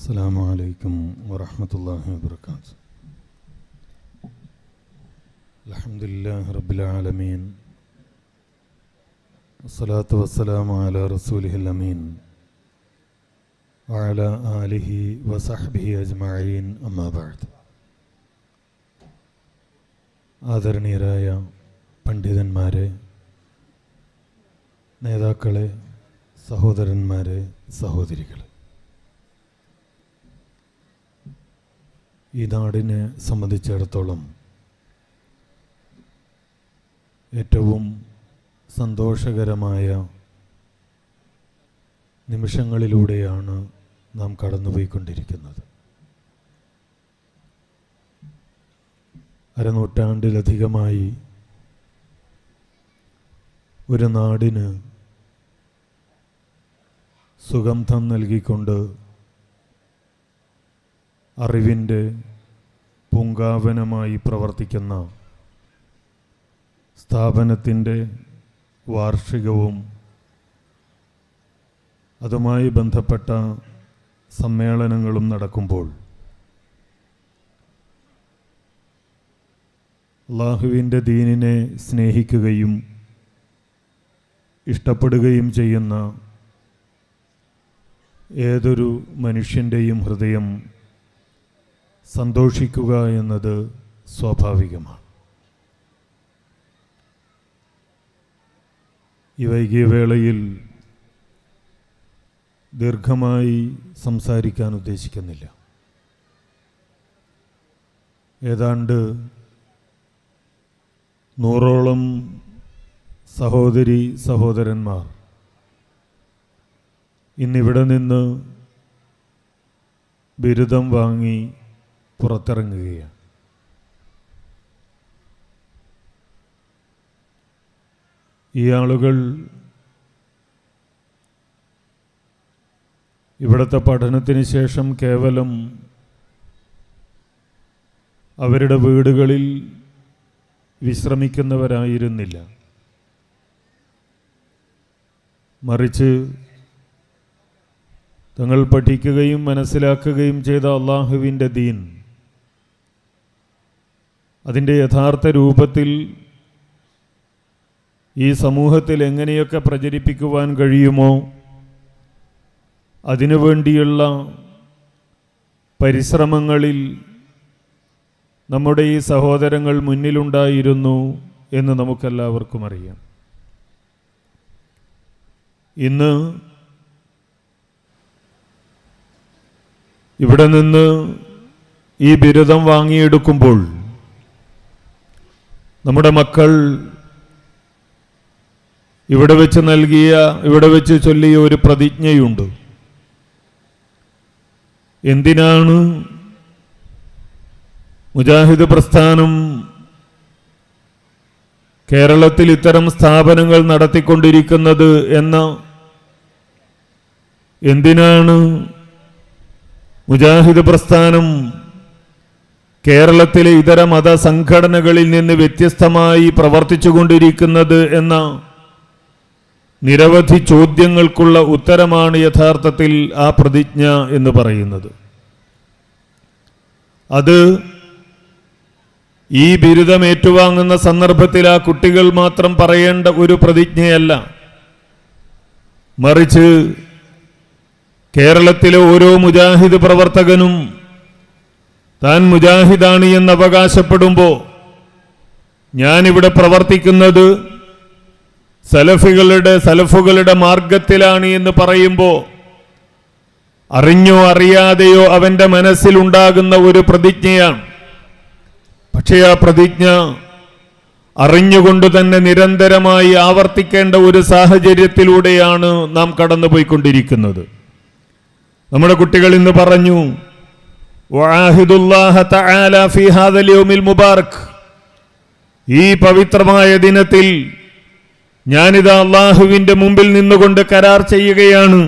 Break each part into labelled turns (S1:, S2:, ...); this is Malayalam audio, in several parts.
S1: السلام عليكم ورحمة الله وبركاته الحمد لله رب العالمين والصلاة والسلام على رسوله الأمين وعلى آله وصحبه أجمعين أما بعد ആദരണീയരായ പണ്ഡിതന്മാരെ നേതാക്കളെ സഹോദരന്മാരെ സഹോദരികളെ ഈ നാടിനെ സംബന്ധിച്ചിടത്തോളം ഏറ്റവും സന്തോഷകരമായ നിമിഷങ്ങളിലൂടെയാണ് നാം കടന്നുപോയിക്കൊണ്ടിരിക്കുന്നത്. അരനൂറ്റാണ്ടിലധികമായി ഒരു നാടിന് സുഗന്ധം നൽകിക്കൊണ്ട് അറിവിന്റെ പൂങ്കാവനമായി പ്രവർത്തിക്കുന്ന സ്ഥാപനത്തിന്റെ വാർഷികവും അതുമായി ബന്ധപ്പെട്ട സമ്മേളനങ്ങളും നടക്കുമ്പോൾ അള്ളാഹുവിന്റെ ദീനിനെ സ്നേഹിക്കുകയും ഇഷ്ടപ്പെടുകയും ചെയ്യുന്ന ഏതൊരു മനുഷ്യന്റെയും ഹൃദയം സന്തോഷിക്കുക എന്നത് സ്വാഭാവികമാണ്. ഈ വൈകിയ വേളയിൽ ദീർഘമായി സംസാരിക്കാൻ ഉദ്ദേശിക്കുന്നില്ല. ഏതാണ്ട് നൂറോളം സഹോദരി സഹോദരന്മാർ ഇന്നിവിടെ നിന്ന് ബിരുദം വാങ്ങി പുറത്തിറങ്ങുകയാണ്. ഈ ആളുകൾ ഇവിടുത്തെ പഠനത്തിന് ശേഷം കേവലം അവരുടെ വീടുകളിൽ വിശ്രമിക്കുന്നവരായിരുന്നില്ല. മറിച്ച് തങ്ങൾ പഠിക്കുകയും മനസ്സിലാക്കുകയും ചെയ്ത അള്ളാഹുവിന്റെ ദീൻ അതിന്റെ യഥാർത്ഥ രൂപത്തിൽ ഈ സമൂഹത്തിൽ എങ്ങനെയൊക്കെ പ്രചരിപ്പിക്കുവാൻ കഴിയുമോ അതിനു വേണ്ടിയുള്ള പരിശ്രമങ്ങളിൽ നമ്മുടെ ഈ സഹോദരങ്ങൾ മുന്നിലുണ്ടായിരുന്നു എന്ന് നമുക്കെല്ലാവർക്കും അറിയാം. ഇന്ന് ഇവിടെ നിന്ന് ഈ ബിരുദം വാങ്ങിയെടുക്കുമ്പോൾ നമ്മുടെ മക്കൾ ഇവിടെ വെച്ച് നൽകിയ ഇവിടെ വെച്ച് ചൊല്ലിയ ഒരു പ്രതിജ്ഞയുണ്ട്. എന്തിനാണ് മുജാഹിദ് പ്രസ്ഥാനം കേരളത്തിൽ ഇത്തരം സ്ഥാപനങ്ങൾ നടത്തിക്കൊണ്ടിരിക്കുന്നത് എന്ന എന്തിനാണ് മുജാഹിദ് പ്രസ്ഥാനം കേരളത്തിലെ ഇതര മത സംഘടനകളിൽ നിന്ന് വ്യത്യസ്തമായി പ്രവർത്തിച്ചുകൊണ്ടിരിക്കുന്നത് എന്ന നിരവധി ചോദ്യങ്ങൾക്കുള്ള ഉത്തരമാണ് യഥാർത്ഥത്തിൽ ആ പ്രതിജ്ഞ എന്ന് പറയുന്നത്. അത് ഈ ബിരുദം ഏറ്റുവാങ്ങുന്ന സന്ദർഭത്തിൽ ആ കുട്ടികൾ മാത്രം പറയേണ്ട ഒരു പ്രതിജ്ഞയല്ല. മറിച്ച് കേരളത്തിലെ ഓരോ മുജാഹിദ് പ്രവർത്തകനും താൻ മുജാഹിദാണ് എന്ന് അവകാശപ്പെടുമ്പോൾ ഞാനിവിടെ പ്രവർത്തിക്കുന്നത് സലഫികളുടെ സലഫുകളുടെ മാർഗത്തിലാണ് എന്ന് പറയുമ്പോൾ അറിഞ്ഞോ അറിയാതെയോ അവന്റെ മനസ്സിലുണ്ടാകുന്ന ഒരു പ്രതിജ്ഞയാണ്. പക്ഷേ ആ പ്രതിജ്ഞ അറിഞ്ഞുകൊണ്ട് തന്നെ നിരന്തരമായി ആവർത്തിക്കേണ്ട ഒരു സാഹചര്യത്തിലൂടെയാണ് നാം കടന്നുപോയിക്കൊണ്ടിരിക്കുന്നത്. നമ്മുടെ കുട്ടികൾ ഇന്ന് പറഞ്ഞു "വആഹിദുല്ലാഹ تعالى في هذا اليوم المبارك ഈ പവിത്രമായ ദിനത്തിൽ ഞാനിത് അള്ളാഹുവിന്റെ മുമ്പിൽ നിന്നുകൊണ്ട് കരാർ ചെയ്യുകയാണ്.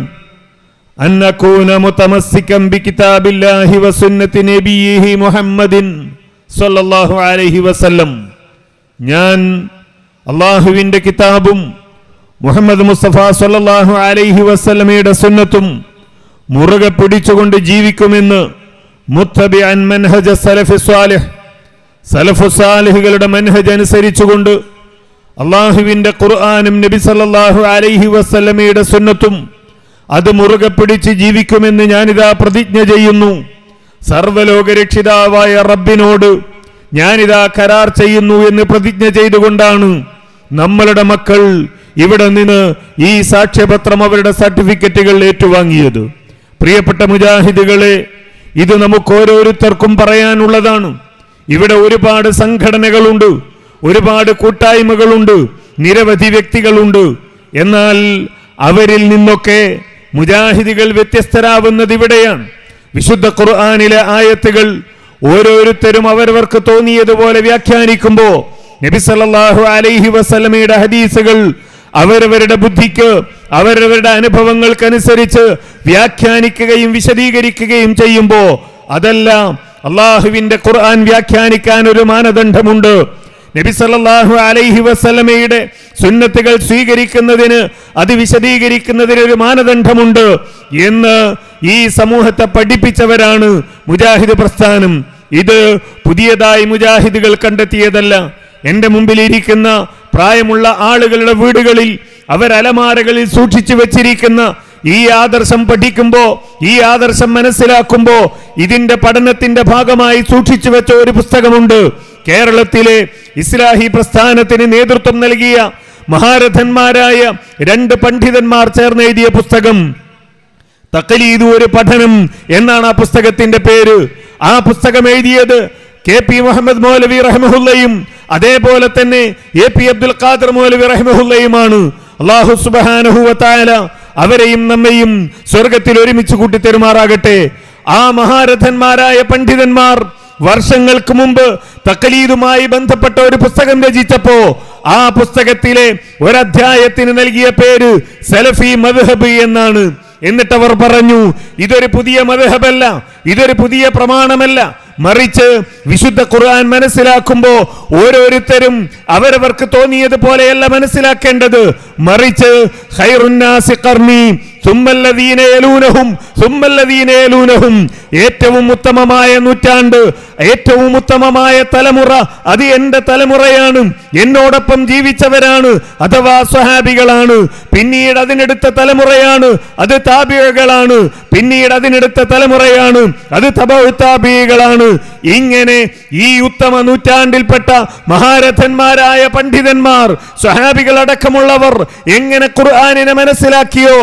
S1: അന്നകൂന മുതമസ്സികം ബികിതാബില്ലാഹി വസുന്നതി നബിയിഹി മുഹമ്മദിൻ സല്ലല്ലാഹു അലൈഹി വസല്ലം. ഞാൻ അള്ളാഹുവിന്റെ കിതാബും മുഹമ്മദ് മുസ്തഫ സല്ലല്ലാഹു അലൈഹി വസല്ലമയുടെ സുന്നത്തും മുറുകെ പിടിച്ചുകൊണ്ട് ജീവിക്കുമെന്ന് മുത്തബിഅൻ മൻഹജ സലഫി സ്വാലിഹ്. സലഫു സാലിഹുകളുടെ മൻഹജ് അനുസരിച്ചുകൊണ്ട് അള്ളാഹുവിന്റെ ഖുർആാനും നബി സല്ലാഹു അലൈഹി വസ്ലമയുടെ സുന്നത്തും അത് മുറുകെ പിടിച്ച് ജീവിക്കുമെന്ന് ഞാനിതാ പ്രതിജ്ഞ ചെയ്യുന്നു. സർവലോകരക്ഷിതാവായ റബ്ബിനോട് ഞാനിതാ കരാർ ചെയ്യുന്നു എന്ന് പ്രതിജ്ഞ ചെയ്തുകൊണ്ടാണ് നമ്മളുടെ മക്കൾ ഇവിടെ നിന്ന് ഈ സാക്ഷ്യപത്രം അവരുടെ സർട്ടിഫിക്കറ്റുകൾ ഏറ്റുവാങ്ങിയത്. പ്രിയപ്പെട്ട മുജാഹിദുകളെ ഇത് നമുക്ക് ഓരോരുത്തർക്കും പറയാനുള്ളതാണ്. ഇവിടെ ഒരുപാട് സംഘടനകളുണ്ട് ഒരുപാട് കൂട്ടായ്മകളുണ്ട് നിരവധി വ്യക്തികളുണ്ട്. എന്നാൽ അവരിൽ നിന്നൊക്കെ മുജാഹിദികൾ വ്യത്യസ്തരാവുന്നത് ഇവിടെയാണ്. വിശുദ്ധ ഖുർആാനിലെ ആയത്തുകൾ ഓരോരുത്തരും അവരവർക്ക് തോന്നിയതുപോലെ വ്യാഖ്യാനിക്കുമ്പോൾ നബി സല്ലല്ലാഹു അലൈഹി വസല്ലമയുടെ ഹദീസുകൾ അവരവരുടെ ബുദ്ധിക്ക് അവരവരുടെ അനുഭവങ്ങൾക്കനുസരിച്ച് വ്യാഖ്യാനിക്കുകയും വിശദീകരിക്കുകയും ചെയ്യുമ്പോൾ അതെല്ലാം അള്ളാഹുവിന്റെ ഖുർആൻ വ്യാഖ്യാനിക്കാൻ ഒരു മാനദണ്ഡമുണ്ട്. നബി സല്ലല്ലാഹു അലൈഹി വസല്ലമയുടെ സുന്നത്തുകൾ സ്വീകരിക്കുന്നതിന് അത് വിശദീകരിക്കുന്നതിന് ഒരു മാനദണ്ഡമുണ്ട്. എന്ന് ഈ സമൂഹത്തെ പഠിപ്പിച്ചവരാണ് മുജാഹിദ് പ്രസ്ഥാനം. ഇത് പുതിയതായി മുജാഹിദുകൾ കണ്ടെത്തിയതല്ല. എന്റെ മുമ്പിൽ ഇരിക്കുന്ന പ്രായമുള്ള ആളുകളുടെ വീടുകളിൽ അവരലമാരകളിൽ സൂക്ഷിച്ചു വെച്ചിരിക്കുന്ന ഈ ആദർശം പഠിക്കുമ്പോ ഈ ആദർശം മനസ്സിലാക്കുമ്പോ ഇതിന്റെ പഠനത്തിന്റെ ഭാഗമായി സൂക്ഷിച്ചു വെച്ച ഒരു പുസ്തകമുണ്ട്. കേരളത്തിലെ ഇസ്ലാഹി പ്രസ്ഥാനത്തിന് നേതൃത്വം നൽകിയ മഹാരഥന്മാരായ രണ്ട് പണ്ഡിതന്മാർ ചേർന്ന് എഴുതിയ പുസ്തകം. തക്കലീത് ഒരു പഠനം എന്നാണ് ആ പുസ്തകത്തിന്റെ പേര്. ആ പുസ്തകം എഴുതിയത് കെ പി മുഹമ്മദ് മൗലവി റഹ്മഹുല്ലയും അതേപോലെ തന്നെ എ പി അബ്ദുൽ ഖാദർ മൗലവി റഹ്മഹുല്ലയുമാണ്. അള്ളാഹു സുബാനഹുവത്തായ അവരെയും നമ്മയും സ്വർഗത്തിൽ ഒരുമിച്ച് കൂട്ടിത്തെരുമാറാകട്ടെ ആ മഹാരഥന്മാരായ പണ്ഡിതന്മാർ വർഷങ്ങൾക്ക് മുമ്പ് തക്കലീദുമായി ബന്ധപ്പെട്ട ഒരു പുസ്തകം രചിച്ചപ്പോ ആ പുസ്തകത്തിലെ ഒരധ്യായത്തിന് നൽകിയ പേര് സലഫി മദ്ഹബ് എന്നാണ്. എന്നിട്ട് അവർ പറഞ്ഞു ഇതൊരു പുതിയ മദ്ഹബല്ല ഇതൊരു പുതിയ പ്രമാണമല്ല മറിച്ച് വിശുദ്ധ ഖുർആൻ മനസ്സിലാക്കുമ്പോൾ ഓരോരുത്തരും അവരവർക്ക് തോന്നിയതുപോലെയല്ല മനസ്സിലാക്കേണ്ടത്. മറിച്ച് ഖൈറുന്നാസി ഖർനി ഏറ്റവും ഉത്തമമായ നൂറ്റാണ്ട് ഏറ്റവും ഉത്തമമായ തലമുറ അത് എന്റെ തലമുറയാണ്. എന്നോടൊപ്പം ജീവിച്ചവരാണ് അഥവാ സ്വഹാബികളാണ്. പിന്നീട് അതിനെടുത്ത തലമുറയാണ് അത് താബികളാണ് പിന്നീട് അതിനെടുത്ത തലമുറയാണ് അത് തബൗത്താബികളാണ് ഇങ്ങനെ ഈ ഉത്തമ നൂറ്റാണ്ടിൽപ്പെട്ട മഹാരഥന്മാരായ പണ്ഡിതന്മാർ സ്വഹാബികളടക്കമുള്ളവർ എങ്ങനെ ഖുർആാനിനെ മനസ്സിലാക്കിയോ?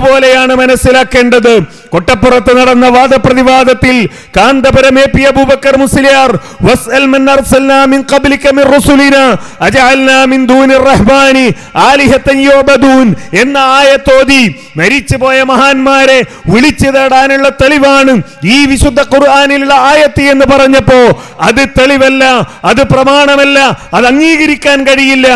S1: അതുപോലെയാണ് മനസ്സിലാക്കേണ്ടത്. കൊട്ടപ്പുറത്ത് നടന്ന വാദപ്രതിവാദത്തിൽ കാന്തപുരം എ അബൂബക്കർ മുസ്ലിയാർ വസ്അൽ മൻ അർസൽനാ മിൻ മിൻ റുസുലിനാ അജഅൽനാ മിൻ ദൂനിർ റഹ്മാനി ആലിഹത്തൻ യുബദൂൻ എന്ന ആയത്തോതി മരിച്ചുപോയ മഹാന്മാരെ വിളിച്ചു തേടാനുള്ള തെളിവാണ് ഈ വിശുദ്ധ ഖുർആനിലുള്ള ആയത്തി എന്ന് പറഞ്ഞപ്പോ. അത് തെളിവല്ല അത് പ്രമാണമല്ല അത് അംഗീകരിക്കാൻ കഴിയില്ല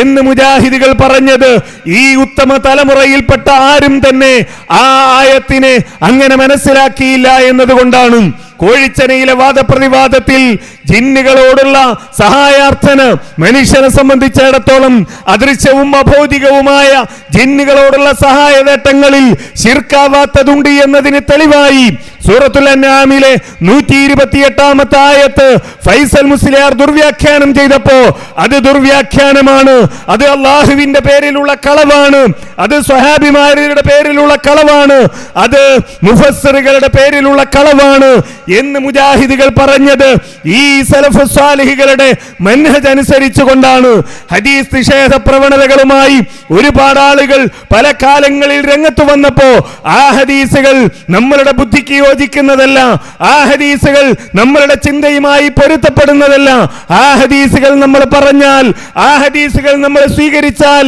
S1: എന്ന് മുജാഹിദികൾ പറഞ്ഞത് ഈ ഉത്തമ തലമുറയിൽപ്പെട്ട ആരും തന്നെ ആ ആയത്തിനെ അങ്ങനെ മനസ്സിലാക്കിയില്ല എന്നതുകൊണ്ടാണ് കോഴിച്ചനയിലെ വാദപ്രതിവാദത്തിൽ ജിന്നുകളോടുള്ള സഹായാർത്ഥന മനുഷ്യനെ സംബന്ധിച്ചിടത്തോളം അദൃശ്യവും അഭൗതികവുമായ ജിന്നുകളോടുള്ള സഹായ നേട്ടങ്ങളിൽ ശിർക്കാവാത്തതുണ്ട് എന്നതിന് തെളിവായി സൂറത്തുൽ അന്നാമിലെ നൂറ്റി ഇരുപത്തിയെട്ടാമത്തെ ആയത്ത് ഫൈസൽ മുസ്ലിയാർ ദുർവ്യാഖ്യാനം ചെയ്തപ്പോ അത് ദുർവ്യാഖ്യാനമാണ് അത് അള്ളാഹുവിന്റെ പേരിലുള്ള കളവാണ് അത് സ്വഹാബിമാരുടെ പേരിലുള്ള കളവാണ് അത് മുഫസ്സറുകളുടെ പേരിലുള്ള കളവാണ് എന്ന് മുജാഹിദുകൾ പറഞ്ഞത്. ഈ സലഫ് സാലിഹികളുടെ മനഹജ് അനുസരിച്ചു കൊണ്ടാണ് ഹദീസ് നിഷേധ പ്രവണതകളുമായി ഒരുപാട് ആളുകൾ പല കാലങ്ങളിൽ രംഗത്ത് വന്നപ്പോ ആ ഹദീസുകൾ നമ്മളുടെ ബുദ്ധിക്ക് യോജിക്കുന്നതല്ല ആ ഹദീസുകൾ നമ്മളുടെ ചിന്തയുമായി പൊരുത്തപ്പെടുന്നതല്ല ആ ഹദീസുകൾ നമ്മൾ പറഞ്ഞാൽ ആ ഹദീസുകൾ നമ്മൾ സ്വീകരിച്ചാൽ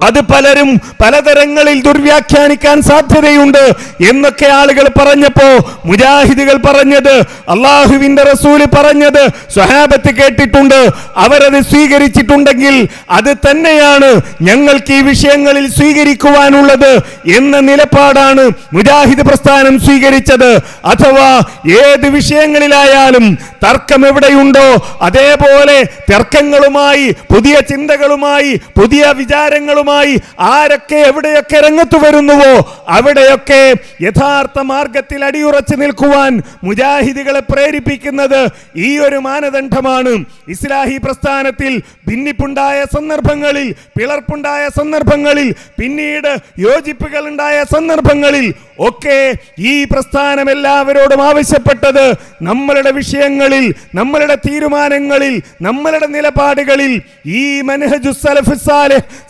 S1: അത് പലരും പലതരങ്ങളിൽ ദുർവ്യാഖ്യാനിക്കാൻ സാധ്യതയുണ്ട് എന്നൊക്കെ ആളുകൾ പറഞ്ഞപ്പോ മുജാഹിദുകൾ പറഞ്ഞത് അള്ളാഹുവിന്റെ റസൂൽ പറഞ്ഞത് സ്വഹാബത്ത് കേട്ടിട്ടുണ്ട് അവരത് സ്വീകരിച്ചിട്ടുണ്ടെങ്കിൽ അത് തന്നെയാണ് ഞങ്ങൾക്ക് ഈ വിഷയങ്ങളിൽ സ്വീകരിക്കുവാനുള്ളത് എന്ന നിലപാടാണ് മുജാഹിദ് പ്രസ്ഥാനം സ്വീകരിച്ചത്. അഥവാ ഏത് വിഷയങ്ങളിലായാലും തർക്കം എവിടെയുണ്ടോ അതേപോലെ തർക്കങ്ങളുമായി പുതിയ ചിന്തകളുമായി പുതിയ വിചാരങ്ങളുമായി പ്രവർത്തനങ്ങളുമായി ആരൊക്കെ എവിടെയൊക്കെ രംഗത്ത് വരുന്നുവോ അവിടെയൊക്കെ യഥാർത്ഥ മാർഗത്തിൽ അടിയുറച്ചു നിൽക്കുവാൻ മുജാഹിദികളെ പ്രേരിപ്പിക്കുന്നത് ഈ ഒരു മാനദണ്ഡമാണ്. ഇസ്ലാഹി പ്രസ്ഥാനത്തിൽ ഭിന്നിപ്പുണ്ടായ സന്ദർഭങ്ങളിൽ പിളർപ്പുണ്ടായ സന്ദർഭങ്ങളിൽ പിന്നീട് യോജിപ്പുകൾ ഉണ്ടായ സന്ദർഭങ്ങളിൽ ഒക്കെ ഈ പ്രസ്ഥാനം എല്ലാവരോടും ആവശ്യപ്പെട്ടത് നമ്മളുടെ വിഷയങ്ങളിൽ നമ്മളുടെ തീരുമാനങ്ങളിൽ നമ്മളുടെ നിലപാടുകളിൽ ഈ മനഹജു സലഫ്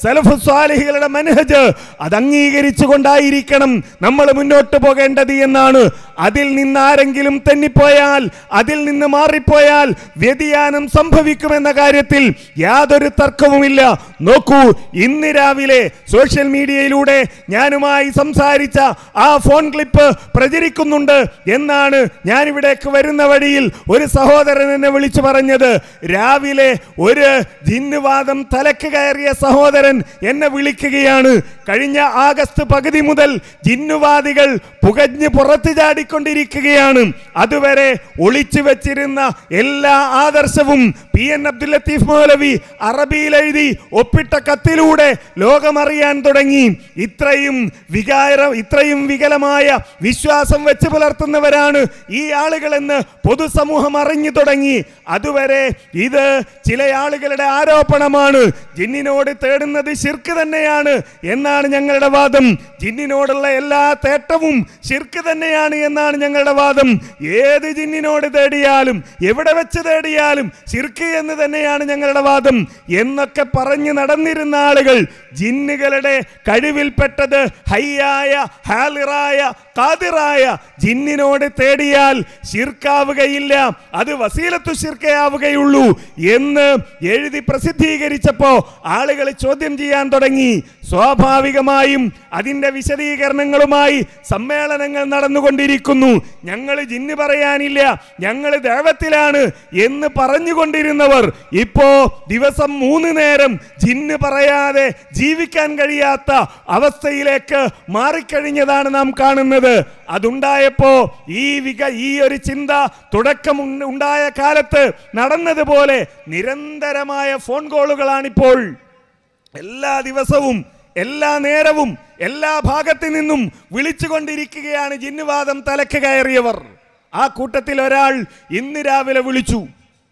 S1: സലഫു സാലിഹികളുടെ മനഹജ് അത് അംഗീകരിച്ചുകൊണ്ടായിരിക്കണം നമ്മൾ മുന്നോട്ട് പോകേണ്ടത് എന്നാണ്. അതിൽ നിന്ന് ആരെങ്കിലും തെന്നിപ്പോയാൽ അതിൽ നിന്ന് മാറിപ്പോയാൽ വ്യതിയാനം സംഭവിക്കുമെന്ന കാര്യത്തിൽ യാതൊരു തർക്കവുമില്ല. നോക്കൂ ഇന്ന് രാവിലെ സോഷ്യൽ മീഡിയയിലൂടെ ഞാനുമായി സംസാരിച്ച ആ ഫോൺ ക്ലിപ്പ് പ്രചരിക്കുന്നുണ്ട് എന്നാണ് ഞാനിവിടേക്ക് വരുന്ന വഴിയിൽ ഒരു സഹോദരൻ എന്നെ വിളിച്ചു പറഞ്ഞത്. രാവിലെ ഒരു ജിന്നുവാദം തലക്ക് കയറിയ സഹോദരൻ എന്നെ വിളിക്കുകയാണ്. കഴിഞ്ഞ ആഗസ്റ്റ് പകുതി മുതൽ ജിന്നുവാദികൾ പുകഞ്ഞ് പുറത്തു ചാടിക്കൊണ്ടിരിക്കുകയാണ്. അതുവരെ ഒളിച്ചു വെച്ചിരുന്ന എല്ലാ ആദർശവും പി എൻ അബ്ദുൽ ലത്തീഫ് മൗലവി അറബിയിൽ എഴുതി ഒപ്പിട്ട കത്തിലൂടെ ലോകമറിയാൻ തുടങ്ങി. ഇത്രയും വികാര ഇത്രയും വികലമായ വിശ്വാസം വെച്ച് പുലർത്തുന്നവരാണ് ഈ ആളുകളെന്ന് പൊതുസമൂഹം അറിഞ്ഞു തുടങ്ങി. അതുവരെ ഇത് ചില ആളുകളുടെ ആരോപണമാണ്. ജിന്നിനോട് തേടുന്നത് ശിർക്ക് തന്നെയാണ് എന്നാണ് ഞങ്ങളുടെ വാദം. ജിന്നിനോടുള്ള എല്ലാ തേട്ടവും ഷിർക്ക് തന്നെയാണ് എന്നാണ് ഞങ്ങളുടെ വാദം. ഏത് ജിന്നിനോട് തേടിയാലും എവിടെ വെച്ച് തേടിയാലും ഷിർക്ക് എന്ന് തന്നെയാണ് ഞങ്ങളുടെ വാദം. എന്നൊക്കെ പറഞ്ഞു നടന്നിരുന്ന ആളുകൾ ജിന്നുകളുടെ കഴിവിൽപ്പെട്ടത് ഹയ്യായ ഹാലിറായ കാതിറായ ജിന്നിനോട് തേടിയാൽ ശിർക്കാവുകയില്ല. അത് വസീലത്തു ശിർക്കയാവുകയുള്ളൂ എന്ന് എഴുതി പ്രസിദ്ധീകരിച്ചപ്പോ ആളുകൾ ചോദ്യം ചെയ്യാൻ തുടങ്ങി. സ്വാഭാവികമായും അതിന്റെ വിശദീകരണങ്ങളുമായി സമ്മേളനങ്ങൾ നടന്നുകൊണ്ടിരിക്കുന്നു. ഞങ്ങൾ ജിന്ന് പറയാനില്ല ഞങ്ങൾ ദേവത്തിലാണ് എന്ന് പറഞ്ഞുകൊണ്ടിരുന്നവർ ഇപ്പോ ദിവസം മൂന്ന് നേരം ജിന്ന് പറയാതെ ജീവിക്കാൻ കഴിയാത്ത അവസ്ഥയിലേക്ക് മാറിക്കഴിഞ്ഞതാണ് നാം കാണുന്നത്. അതുണ്ടായപ്പോ ഈ വിക ഈ ഒരു ചിന്ത തുടക്കം ഉണ്ടായ കാലത്ത് നടന്നതുപോലെ നിരന്തരമായ ഫോൺ കോളുകളാണിപ്പോൾ എല്ലാ ദിവസവും എല്ലാ നേരവും എല്ലാ ഭാഗത്തു നിന്നും വിളിച്ചുകൊണ്ടിരിക്കുകയാണ് ജിന്നുവാദം തലക്ക് കയറിയവർ. ആ കൂട്ടത്തിൽ ഒരാൾ ഇന്ന് രാവിലെ വിളിച്ചു.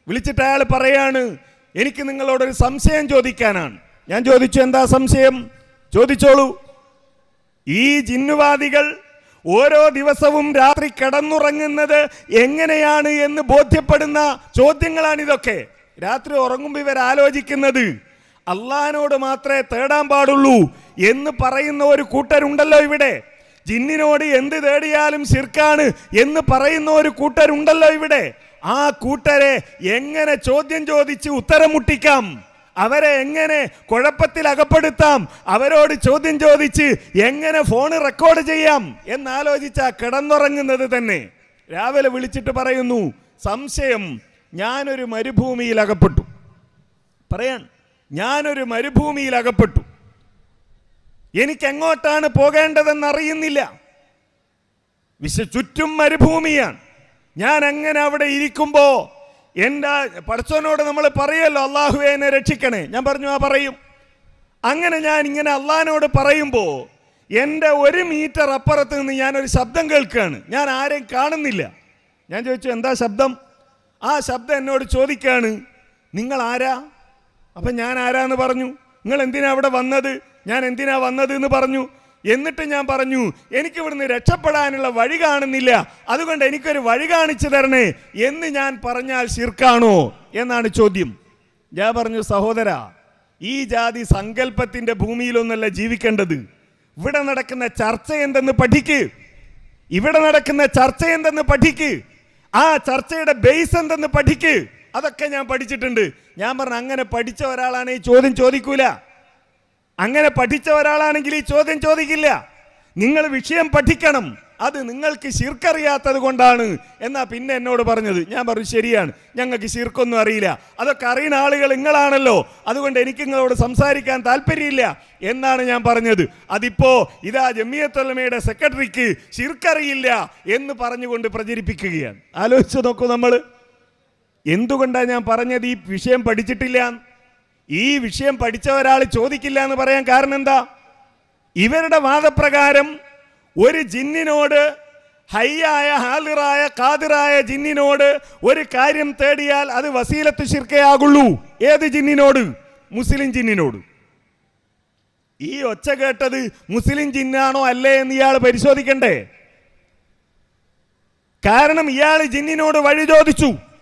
S1: വിളിച്ചിട്ട് അയാൾ പറയാണ് എനിക്ക് നിങ്ങളോടൊരു സംശയം ചോദിക്കാനാണ്. ഞാൻ ചോദിച്ചു എന്താ സംശയം? ചോദിച്ചോളൂ. ഈ ജിന്നുവാദികൾ ഓരോ ദിവസവും രാത്രി കിടന്നുറങ്ങുന്നത് എങ്ങനെയാണ് എന്ന് ബോധ്യപ്പെടുന്ന ചോദ്യങ്ങളാണ് ഇതൊക്കെ രാത്രി ഉറങ്ങുമ്പോൾ ഇവർ ആലോചിക്കുന്നത് അള്ളഹാനോട് മാത്രമേ തേടാൻ പാടുള്ളൂ എന്ന് പറയുന്ന ഒരു കൂട്ടരുണ്ടല്ലോ ഇവിടെ. ജിന്നിനോട് എന്ത് തേടിയാലും ശിർക്കാണ് എന്ന് പറയുന്ന ഒരു കൂട്ടരുണ്ടല്ലോ ഇവിടെ. ആ കൂട്ടരെ എങ്ങനെ ചോദ്യം ചോദിച്ച് ഉത്തരം മുട്ടിക്കാം അവരെ എങ്ങനെ കുഴപ്പത്തിൽ അകപ്പെടുത്താം അവരോട് ചോദ്യം ചോദിച്ച് എങ്ങനെ ഫോൺ റെക്കോർഡ് ചെയ്യാം? എന്നാലോചിച്ച കിടന്നുറങ്ങുന്നത് തന്നെ. രാവിലെ വിളിച്ചിട്ട് പറയുന്നു സംശയം ഞാനൊരു മരുഭൂമിയിൽ അകപ്പെട്ടു പറയാൻ ഞാനൊരു മരുഭൂമിയിൽ അകപ്പെട്ടു എനിക്കെങ്ങോട്ടാണ് പോകേണ്ടതെന്ന് അറിയുന്നില്ല വിശ ചുറ്റും മരുഭൂമിയാണ്. ഞാൻ അങ്ങനെ അവിടെ ഇരിക്കുമ്പോ എന്റെ പഠിച്ചവനോട് നമ്മൾ പറയല്ലോ അള്ളാഹുവെ എന്നെ രക്ഷിക്കണേ. ഞാൻ പറഞ്ഞു ആ പറയും. അങ്ങനെ ഞാൻ ഇങ്ങനെ അള്ളഹാനോട് പറയുമ്പോൾ എന്റെ ഒരു മീറ്റർ അപ്പുറത്ത് നിന്ന് ഞാനൊരു ശബ്ദം കേൾക്കുകയാണ്. ഞാൻ ആരെയും കാണുന്നില്ല. ഞാൻ ചോദിച്ചു എന്താ ശബ്ദം? ആ ശബ്ദം എന്നോട് ചോദിക്കുകയാണ് നിങ്ങൾ ആരാ? അപ്പം ഞാൻ ആരാന്ന് പറഞ്ഞു നിങ്ങൾ എന്തിനാ അവിടെ വന്നത്? ഞാൻ എന്തിനാ വന്നത് എന്ന് പറഞ്ഞു എന്നിട്ട് ഞാൻ പറഞ്ഞു എനിക്ക് ഇവിടുന്ന് രക്ഷപ്പെടാനുള്ള വഴി കാണുന്നില്ല. അതുകൊണ്ട് എനിക്കൊരു വഴി കാണിച്ചു തരണേ എന്ന് ഞാൻ പറഞ്ഞാൽ ശിർക്കാണോ? എന്നാണ് ചോദ്യം. ഞാൻ പറഞ്ഞു സഹോദര ഈ ജാതി സങ്കല്പത്തിന്റെ ഭൂമിയിലൊന്നല്ല ജീവിക്കേണ്ടത്. ഇവിടെ നടക്കുന്ന ചർച്ച എന്തെന്ന് പഠിക്ക്. ഇവിടെ നടക്കുന്ന ചർച്ച എന്തെന്ന് പഠിക്ക്. ആ ചർച്ചയുടെ ബേസ് എന്തെന്ന് പഠിക്ക്. അതൊക്കെ ഞാൻ പഠിച്ചിട്ടുണ്ട്. ഞാൻ പറഞ്ഞു അങ്ങനെ പഠിച്ച ഒരാളാണ് ഈ ചോദ്യം ചോദിക്കൂല. അങ്ങനെ പഠിച്ച ഒരാളാണെങ്കിൽ ഈ ചോദ്യം ചോദിക്കില്ല. നിങ്ങൾ വിഷയം പഠിക്കണം. അത് നിങ്ങൾക്ക് ശിർക്കറിയാത്തത് കൊണ്ടാണ് എന്നാ പിന്നെ എന്നോട് പറഞ്ഞത്. ഞാൻ പറഞ്ഞു ശരിയാണ്. ഞങ്ങൾക്ക് ശിർക്കൊന്നും അറിയില്ല. അതൊക്കെ അറിയുന്ന ആളുകൾ നിങ്ങളാണല്ലോ. അതുകൊണ്ട് എനിക്ക് നിങ്ങളോട് സംസാരിക്കാൻ താല്പര്യമില്ല എന്നാണ് ഞാൻ പറഞ്ഞത്. അതിപ്പോ ഇതാ ജമിയത്തൊലമയുടെ സെക്രട്ടറിക്ക് ശിർക്കറിയില്ല എന്ന് പറഞ്ഞുകൊണ്ട് പ്രചരിപ്പിക്കുകയാണ്. ആലോചിച്ച് നോക്കൂ നമ്മൾ എന്തുകൊണ്ടാണ് ഞാൻ പറഞ്ഞത് ഈ വിഷയം പഠിച്ചിട്ടില്ല ഈ വിഷയം പഠിച്ച ഒരാൾ ചോദിക്കില്ല എന്ന് പറയാൻ കാരണം എന്താ? ഇവരുടെ വാദപ്രകാരം ഒരു ജിന്നിനോട് ഹയ്യായ ഹാലിറായ കാതിറായ ജിന്നിനോട് ഒരു കാര്യം തേടിയാൽ അത് വസീലത്ത് ശിർക്കയാകുള്ളൂ. ഏത് ജിന്നിനോട്? മുസ്ലിം ജിന്നിനോട്. ഈ ഒച്ച കേട്ടത് മുസ്ലിം ജിന്നാണോ അല്ലേ എന്ന് ഇയാൾ പരിശോധിക്കണ്ടേ? കാരണം ഇയാൾ ജിന്നിനോട് വഴി ചോദിച്ചു.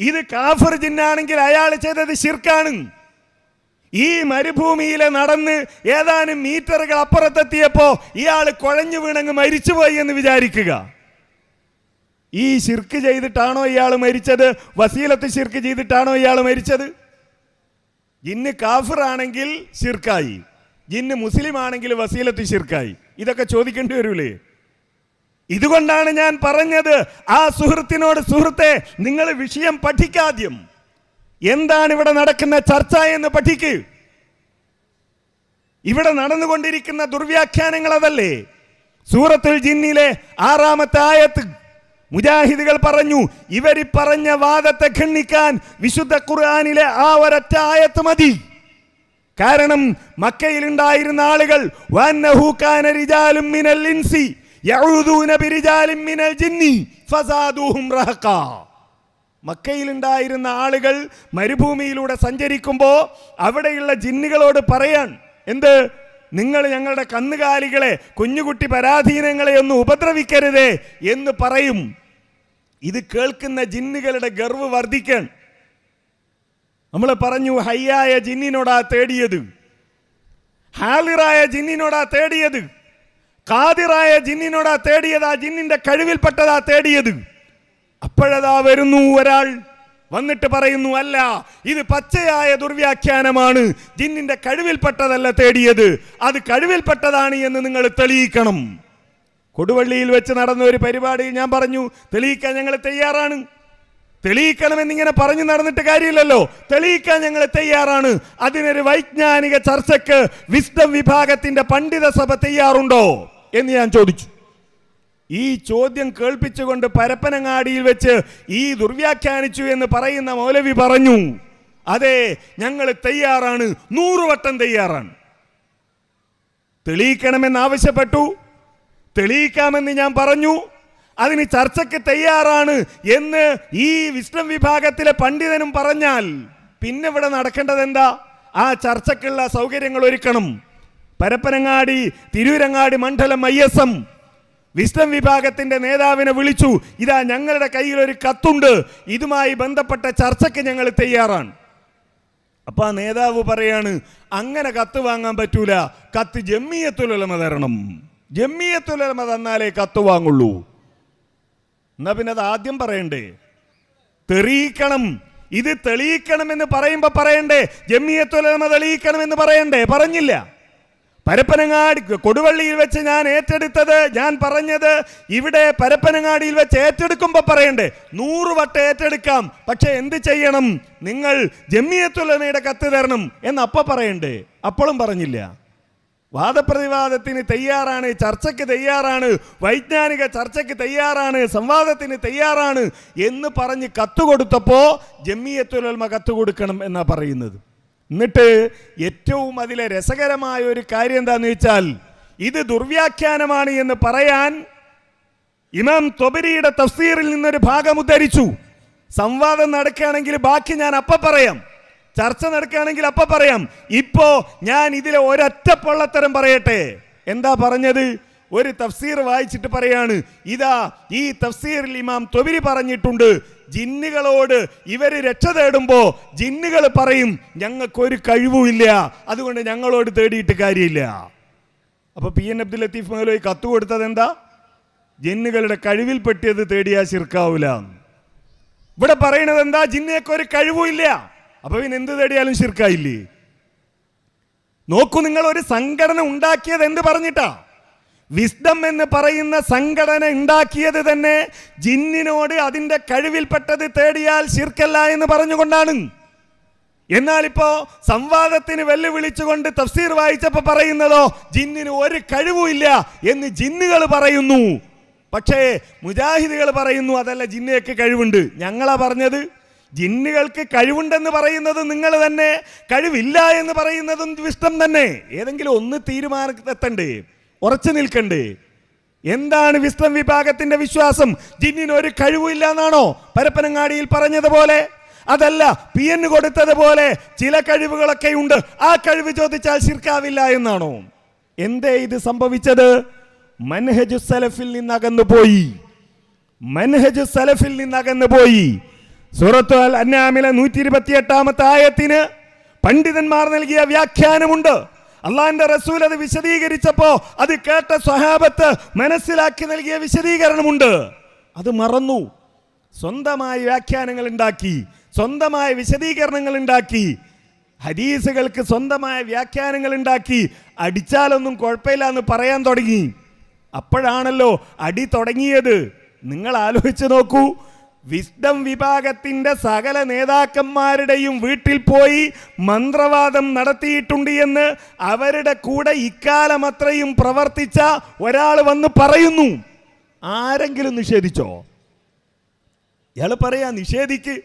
S1: ഇത് കാഫർ ജിന്നാണെങ്കിൽ അയാൾ ചെയ്തത് ശിർക്കാണ്. ഈ മരുഭൂമിയിലെ നടന്ന് ഏതാനും മീറ്ററുകൾ അപ്പുറത്തെത്തിയപ്പോ ഇയാൾ കുഴഞ്ഞു വീണങ്ങ് മരിച്ചുപോയി എന്ന് വിചാരിക്കുക. ഈ ശിർക്ക് ചെയ്തിട്ടാണോ ഇയാൾ മരിച്ചത്? വസീലത്ത് ശിർക്ക് ചെയ്തിട്ടാണോ ഇയാൾ മരിച്ചത്? ജിന്ന് കാഫിർ ആണെങ്കിൽ ശിർക്കായി. ജിന്ന് മുസ്ലിം ആണെങ്കിൽ വസീലത്ത് ശിർക്കായി. ഇതൊക്കെ ചോദിക്കേണ്ടി വരൂലേ? ഇതുകൊണ്ടാണ് ഞാൻ പറഞ്ഞത്. ആ സുഹൃത്തിനോട് സുഹൃത്തെ നിങ്ങൾ വിഷയം പഠിക്കാദ്യം. എന്താണ് ഇവിടെ നടക്കുന്ന ചർച്ച എന്ന് പഠിക്ക്. ഇവിടെ നടന്നുകൊണ്ടിരിക്കുന്ന ദുർവ്യാഖ്യാനങ്ങൾ അതല്ലേ? സൂറത്തുൽ ജിന്നിലെ ആറാമത്തെ ആയത്ത് മുജാഹിദുകൾ പറഞ്ഞു ഇവരി പറഞ്ഞ വാദത്തെ ഖണ്ണിക്കാൻ വിശുദ്ധ ഖുർആാനിലെ ആ ഒരൊറ്റ ആയത്ത് മതി. കാരണം മക്കയിലുണ്ടായിരുന്ന ആളുകൾ മിനൽ ഇൻസി. മക്കയിലുണ്ടായിരുന്ന ആളുകൾ മരുഭൂമിയിലൂടെ സഞ്ചരിക്കുമ്പോൾ അവിടെയുള്ള ജിന്നുകളോട് പറയാൻ എന്ത്? നിങ്ങൾ ഞങ്ങളുടെ കന്നുകാലികളെ കുഞ്ഞുകുട്ടി പരാധീനങ്ങളെ ഒന്ന് ഉപദ്രവിക്കരുതേ എന്ന് പറയും. ഇത് കേൾക്കുന്ന ജിന്നുകളുടെ ഗർവ് വർദ്ധിക്കാൻ നമ്മൾ പറഞ്ഞു ഹയ്യായ ജിന്നിനോടാ തേടിയത്. ഹാലിറായ ജിന്നിനോടാ തേടിയത്. കാതിറായ ജിന്നിനോടാ തേടിയത് ജിന്നിന്റെ കഴിവിൽപ്പെട്ടതാ തേടിയത്. അപ്പോഴതാ വരുന്നു ഒരാൾ വന്നിട്ട് പറയുന്നു അല്ല ഇത് പച്ചയായ ദുർവ്യാഖ്യാനമാണ്. ജിന്നിന്റെ കഴിവിൽപ്പെട്ടതല്ല തേടിയത്. അത് കഴിവിൽപ്പെട്ടതാണ് എന്ന് നിങ്ങൾ തെളിയിക്കണം. കൊടുവള്ളിയിൽ വെച്ച് നടന്ന ഒരു പരിപാടി ഞാൻ പറഞ്ഞു തെളിയിക്കാൻ ഞങ്ങൾ തയ്യാറാണ്. തെളിയിക്കണമെന്നിങ്ങനെ പറഞ്ഞു നടന്നിട്ട് കാര്യമില്ലല്ലോ. തെളിയിക്കാൻ ഞങ്ങൾ തയ്യാറാണ്. അതിനൊരു വൈജ്ഞാനിക ചർച്ചയ്ക്ക് വിസ്ഡം വിഭാഗത്തിന്റെ പണ്ഡിത സഭ തയ്യാറുണ്ടോ? എന്ന് ഞാൻ ചോദിച്ചു. ഈ ചോദ്യം കേൾപ്പിച്ചുകൊണ്ട് പരപ്പനങ്ങാടിയിൽ വെച്ച് ഈ ദുർവ്യാഖ്യാനിച്ചു എന്ന് പറയുന്ന മൗലവി പറഞ്ഞു അതെ ഞങ്ങൾ തയ്യാറാണ് നൂറുവട്ടം തയ്യാറാണ്. തെളിയിക്കണമെന്ന് ആവശ്യപ്പെട്ടു തെളിയിക്കാമെന്ന് ഞാൻ പറഞ്ഞു അതിന് ചർച്ചയ്ക്ക് തയ്യാറാണ് എന്ന് ഈ വിഷ്ണു വിഭാഗത്തിലെ പണ്ഡിതനും പറഞ്ഞാൽ പിന്നെ ഇവിടെ നടക്കേണ്ടത് എന്താ ആ ചർച്ചയ്ക്കുള്ള സൗകര്യങ്ങൾ ഒരുക്കണം. പരപ്പനങ്ങാടി തിരൂരങ്ങാടി മണ്ഡലം ഐ എസ് എം. വിസ്ഡം വിഭാഗത്തിന്റെ നേതാവിനെ വിളിച്ചു. ഇതാ ഞങ്ങളുടെ കയ്യിൽ ഒരു കത്തുണ്ട്. ഇതുമായി ബന്ധപ്പെട്ട ചർച്ചയ്ക്ക് ഞങ്ങൾ തയ്യാറാണ്. അപ്പൊ ആ നേതാവ് പറയാണ് അങ്ങനെ കത്ത് വാങ്ങാൻ പറ്റൂല. കത്ത് ജമ്മിയത്തുലമ തരണം. ജമ്മിയത്തുലമ തന്നാലേ കത്ത് വാങ്ങുള്ളൂ. എന്നാ പിന്നെ അത് ആദ്യം പറയണ്ടേ? തെളിയിക്കണം. ഇത് തെളിയിക്കണം എന്ന് പറയുമ്പോ പറയണ്ടേ? ജമ്മിയത്തുലമ തെളിയിക്കണം എന്ന് പറയണ്ടേ? പറഞ്ഞില്ല. പരപ്പനങ്ങാടി കൊടുവള്ളിയിൽ വെച്ച് ഞാൻ ഏറ്റെടുത്തത് ഞാൻ പറഞ്ഞത് ഇവിടെ പരപ്പനങ്ങാടിയിൽ വെച്ച് ഏറ്റെടുക്കുമ്പോൾ പറയണ്ടേ നൂറ് വട്ടം ഏറ്റെടുക്കാം പക്ഷെ എന്ത് ചെയ്യണം? നിങ്ങൾ ജമ്മിയത്തുലനയുടെ കത്ത് തരണം എന്ന് അപ്പ പറയണ്ടേ? അപ്പോഴും പറഞ്ഞില്ല. വാദപ്രതിവാദത്തിന് തയ്യാറാണ് ചർച്ചയ്ക്ക് തയ്യാറാണ് വൈജ്ഞാനിക ചർച്ചയ്ക്ക് തയ്യാറാണ് സംവാദത്തിന് തയ്യാറാണ് എന്ന് പറഞ്ഞ് കത്ത് കൊടുത്തപ്പോൾ ജമ്മിയത്തുലമ കത്ത് കൊടുക്കണം എന്നാണ് പറയുന്നത്. എന്നിട്ട് ഏറ്റവും അതിലെ രസകരമായ ഒരു കാര്യം എന്താന്ന് വെച്ചാൽ ഇത് ദുർവ്യാഖ്യാനമാണ് എന്ന് പറയാൻ ഇമാം തൊബരിയുടെ തഫ്സീറിൽ നിന്നൊരു ഭാഗം ഉദ്ധരിച്ചു. സംവാദം നടക്കുകയാണെങ്കിൽ ബാക്കി ഞാൻ അപ്പ പറയാം. ചർച്ച നടക്കുകയാണെങ്കിൽ അപ്പ പറയാം. ഇപ്പോ ഞാൻ ഇതിലെ ഒരൊറ്റ പൊള്ളത്തരം പറയട്ടെ. എന്താ പറഞ്ഞത്? ഒരു തഫ്സീർ വായിച്ചിട്ട് പറയാണ്. ഇതാ ഈ തഫ്സീറിൽ ഇമാം തൊബിരി പറഞ്ഞിട്ടുണ്ട്. ജിന്നുകളോട് ഇവർ രക്ഷ തേടുമ്പോൾ ജിന്നുകൾ പറയും ഞങ്ങൾക്കൊരു കഴിവുമില്ല. അതുകൊണ്ട് ഞങ്ങളോട് തേടിയിട്ട് കാര്യമില്ല. അപ്പോൾ പി എൻ അബ്ദുൽ ലത്തീഫ് മൗലവി കത്ത് കൊടുത്തത് എന്താ? ജിന്നുകളുടെ കഴിവിൽ പെട്ടിയത് തേടിയാൽ ശിർക്കാവൂല. ഇവിടെ പറയണത് എന്താ? ജിന്നയൊക്കെ ഒരു കഴിവുമില്ല. അപ്പൊ പിന്നെ എന്ത് തേടിയാലും ശിർക്കായില്ലേ? നോക്കൂ നിങ്ങൾ ഒരു സംഘടന ഉണ്ടാക്കിയത് എന്ത് പറഞ്ഞിട്ടാ? വിസ്ഡം എന്ന് പറയുന്ന സംഘടന ഉണ്ടാക്കിയത് തന്നെ ജിന്നിനോട് അതിന്റെ കഴിവിൽപ്പെട്ടത് തേടിയാൽ ശിർക്കല്ല എന്ന് പറഞ്ഞുകൊണ്ടാണ്. എന്നാൽ ഇപ്പോ സംവാദത്തിന് വെല്ലുവിളിച്ചുകൊണ്ട് തഫ്സീർ വായിച്ചപ്പോ പറയുന്നതോ ജിന്നിന് ഒരു കഴിവുമില്ല എന്ന് ജിന്നുകൾ പറയുന്നു. പക്ഷേ മുജാഹിദുകൾ പറയുന്നു അതല്ല ജിന്നയൊക്കെ കഴിവുണ്ട്. ഞങ്ങളാ പറഞ്ഞത്. ജിന്നുകൾക്ക് കഴിവുണ്ടെന്ന് പറയുന്നത് നിങ്ങൾ തന്നെ കഴിവില്ല എന്ന് പറയുന്നതും വിഷ്ടം തന്നെ. ഏതെങ്കിലും ഒന്ന് തീരുമാനത്തെത്തണ്ടേ ഉറച്ചു നിൽക്കണ്ടേ. എന്താണ് വിസ്തം വിഭാഗത്തിന്റെ വിശ്വാസം? ജിന്നിന് ഒരു കഴിവില്ല എന്നാണോ പരപ്പനങ്ങാടിയിൽ പറഞ്ഞതുപോലെ? അതല്ല പി എൻ കൊടുത്തതുപോലെ ചില കഴിവുകളൊക്കെ ഉണ്ട്. ആ കഴിവ് ചോദിച്ചാൽ ശിർക്കാവില്ല എന്നാണോ? എന്തേ ഇത് സംഭവിച്ചത്? മൻഹജു സലഫിൽ നിന്ന് അകന്നു പോയി. മൻഹജു സലഫിൽ നിന്ന് അകന്നു പോയി. സൂറത്ത് അൽ അന്നാമിലെ നൂറ്റി ഇരുപത്തി എട്ടാമത്തെ ആയത്തിന് പണ്ഡിതന്മാർ നൽകിയ വ്യാഖ്യാനമുണ്ട്. അള്ളാന്റെ റസൂൽ അത് വിശദീകരിച്ചപ്പോ അത് കേട്ട സ്വഹാബത്ത് മനസ്സിലാക്കി നൽകിയ വിശദീകരണമുണ്ട്. അത് മറന്നു. സ്വന്തമായി വ്യാഖ്യാനങ്ങൾ ഉണ്ടാക്കി സ്വന്തമായ വിശദീകരണങ്ങൾ ഉണ്ടാക്കി ഹദീസുകൾക്ക് സ്വന്തമായ വ്യാഖ്യാനങ്ങൾ ഉണ്ടാക്കി അടിച്ചാലൊന്നും കുഴപ്പമില്ല എന്ന് പറയാൻ തുടങ്ങി. അപ്പോഴാണല്ലോ അടി തുടങ്ങിയത്. നിങ്ങൾ ആലോചിച്ച് നോക്കൂ. വിസ്ഡം വിഭാഗത്തിന്റെ സകല നേതാക്കന്മാരുടെയും വീട്ടിൽ പോയി മന്ത്രവാദം നടത്തിയിട്ടുണ്ട് എന്ന് അവരുടെ കൂടെ ഇക്കാലം അത്രയും പ്രവർത്തിച്ച ഒരാൾ വന്ന് പറയുന്നു. ആരെങ്കിലും നിഷേധിച്ചോ? ഇയാൾ പറയാ നിഷേധിക്ക്.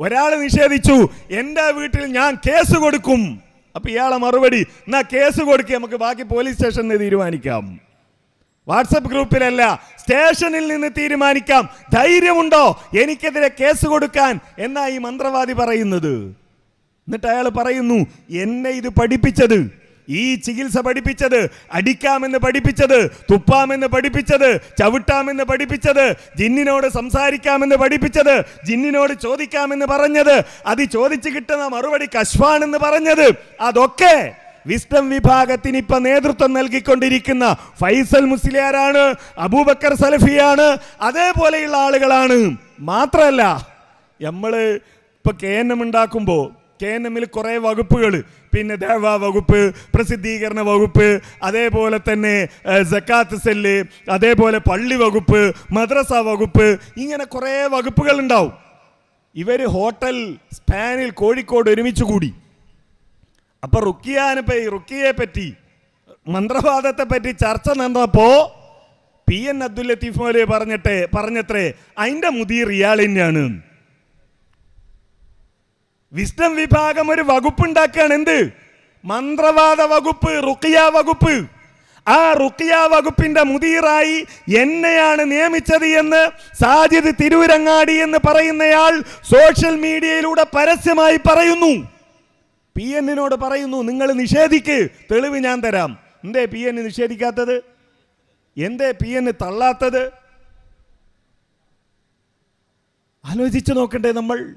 S1: ഒരാൾ നിഷേധിച്ചു എന്റെ വീട്ടിൽ ഞാൻ കേസ് കൊടുക്കും. അപ്പൊ ഇയാളെ മറുപടി എന്നാ കേസ് കൊടുക്കുക നമുക്ക് ബാക്കി പോലീസ് സ്റ്റേഷനിൽ തീരുമാനിക്കാം. വാട്സപ്പ് ഗ്രൂപ്പിലല്ല സ്റ്റേഷനിൽ നിന്ന് തീരുമാനിക്കാം. ധൈര്യമുണ്ടോ? എനിക്കെതിരെ കേസ് കൊടുക്കാൻ എന്നാ ഈ മന്ത്രവാദി പറയുന്നത്. എന്നിട്ട് അയാൾ പറയുന്നു എന്നെ ഇത് പഠിപ്പിച്ചത് ഈ ചികിത്സ പഠിപ്പിച്ചത് അടിക്കാമെന്ന് പഠിപ്പിച്ചത് തുപ്പാമെന്ന് പഠിപ്പിച്ചത് ചവിട്ടാമെന്ന് പഠിപ്പിച്ചത് ജിന്നിനോട് സംസാരിക്കാമെന്ന് പഠിപ്പിച്ചത് ജിന്നിനോട് ചോദിക്കാമെന്ന് പറഞ്ഞത് അത് ചോദിച്ചു കിട്ടുന്ന മറുപടി കശ്വാണെന്ന് പറഞ്ഞത് അതൊക്കെ വിസ്ഡം വിഭാഗത്തിന് ഇപ്പൊ നേതൃത്വം നൽകിക്കൊണ്ടിരിക്കുന്ന ഫൈസൽ മുസ്ലിയാരാണ് അബൂബക്കർ സലഫിയാണ് അതേപോലെയുള്ള ആളുകളാണ്. മാത്രമല്ല നമ്മൾ ഇപ്പൊ കെ എൻ എം ഉണ്ടാക്കുമ്പോൾ കെ എൻ എമ്മിൽ കുറേ വകുപ്പുകൾ പിന്നെ ദേവ വകുപ്പ് പ്രസിദ്ധീകരണ വകുപ്പ് അതേപോലെ തന്നെ ജക്കാത്ത് സെല്ല് അതേപോലെ പള്ളി വകുപ്പ് മദ്രസ വകുപ്പ് ഇങ്ങനെ കുറേ വകുപ്പുകൾ ഉണ്ടാവും. ഇവർ ഹോട്ടൽ സ്പാനിൽ കോഴിക്കോട് ഒരുമിച്ച് കൂടി. അപ്പൊ റുക്കിയാനെ റുക്കിയെ പറ്റി മന്ത്രവാദത്തെ പറ്റി ചർച്ച നടന്നപ്പോ പി എൻ അബ്ദുൽ ലത്തീഫ് മോലെ പറഞ്ഞിട്ട് പറഞ്ഞത്രേ അതിന്റെ ഇയാൾ തന്നെയാണ്. വിസ്ഡം വിഭാഗം ഒരു വകുപ്പ് ഉണ്ടാക്കുകയാണ് എന്ത്? മന്ത്രവാദ വകുപ്പ് റുക്കിയ വകുപ്പ്. ആ റുക്കിയ വകുപ്പിന്റെ മുതിറായി എന്നെയാണ് നിയമിച്ചത് എന്ന് സാജിദ് തിരൂരങ്ങാടി എന്ന് പറയുന്നയാൾ സോഷ്യൽ മീഡിയയിലൂടെ പരസ്യമായി പറയുന്നു. പി എന്നിനോട് പറയുന്നു നിങ്ങൾ നിഷേധിക്ക്. തെളിവ് ഞാൻ തരാം. എന്തേ പി എൻ നിഷേധിക്കാത്തത്? എന്തേ പി എൻ തള്ളാത്തത്? ആലോചിച്ചു നോക്കണ്ടേ നമ്മൾ.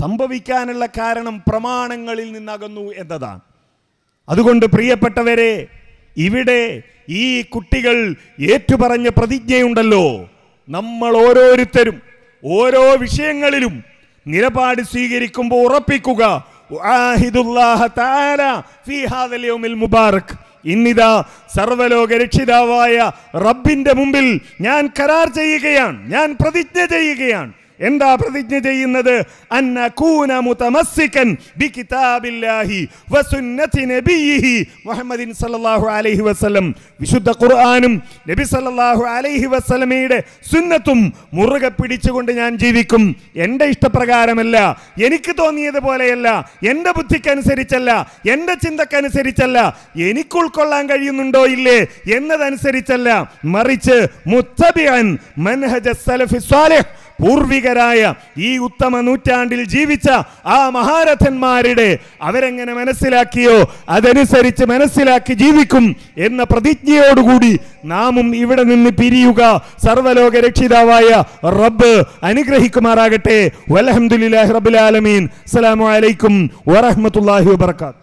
S1: സംഭവിക്കാനുള്ള കാരണം പ്രമാണങ്ങളിൽ നിന്നകന്നു എന്നതാണ്. അതുകൊണ്ട് പ്രിയപ്പെട്ടവരെ ഇവിടെ ഈ കുട്ടികൾ ഏറ്റുപറഞ്ഞ പ്രതിജ്ഞയുണ്ടല്ലോ. നമ്മൾ ഓരോരുത്തരും ഓരോ വിഷയങ്ങളിലും നിലപാട് സ്വീകരിക്കുമ്പോൾ ഉറപ്പിക്കുക മുബാറക്. ഇന്നിതാ സർവലോക രക്ഷിതാവായ റബ്ബിന്റെ മുമ്പിൽ ഞാൻ കരാർ ചെയ്യുകയാണ് ഞാൻ പ്രതിജ്ഞ ചെയ്യുകയാണ്. എന്താ പ്രതിജ്ഞ ചെയ്യുന്നത്? അന്നകൂന ബികിതാബില്ലാഹി മുഹമ്മദിൻ സല്ലല്ലാഹു അലൈഹി വസല്ലം. വിശുദ്ധ ഖുർആനും നബി സല്ലല്ലാഹു അലൈഹി വസല്ലമയുടെ സുന്നത്തും മുറുകെ പിടിച്ചുകൊണ്ട് ഞാൻ ജീവിക്കും. എന്റെ ഇഷ്ടപ്രകാരമല്ല എനിക്ക് തോന്നിയതുപോലെയല്ല എന്റെ ബുദ്ധിക്കനുസരിച്ചല്ല എന്റെ ചിന്തക്കനുസരിച്ചല്ല എനിക്ക് ഉൾക്കൊള്ളാൻ കഴിയുന്നുണ്ടോ ഇല്ലേ എന്നതനുസരിച്ചല്ല. മറിച്ച് മുത്തബിഅൻ മൻഹജ സലഫി സ്വാലിഹ് പൂർവികരായ ഈ ഉത്തമ നൂറ്റാണ്ടിൽ ജീവിച്ച ആ മഹാരഥന്മാരുടെ അവരെങ്ങനെ മനസ്സിലാക്കിയോ അതനുസരിച്ച് മനസ്സിലാക്കി ജീവിക്കും എന്ന പ്രതിജ്ഞയോടുകൂടി നാമും ഇവിടെ നിന്ന് പിരിയുക. സർവലോക രക്ഷിതാവായ റബ്ബ് അനുഗ്രഹിക്കുമാറാകട്ടെ. വലഹമുല്ലാഹി റബുലാലമീൻ അസ്സലാമലൈക്കും വറഹമത്തല്ലാഹി വബർക്കാത്തു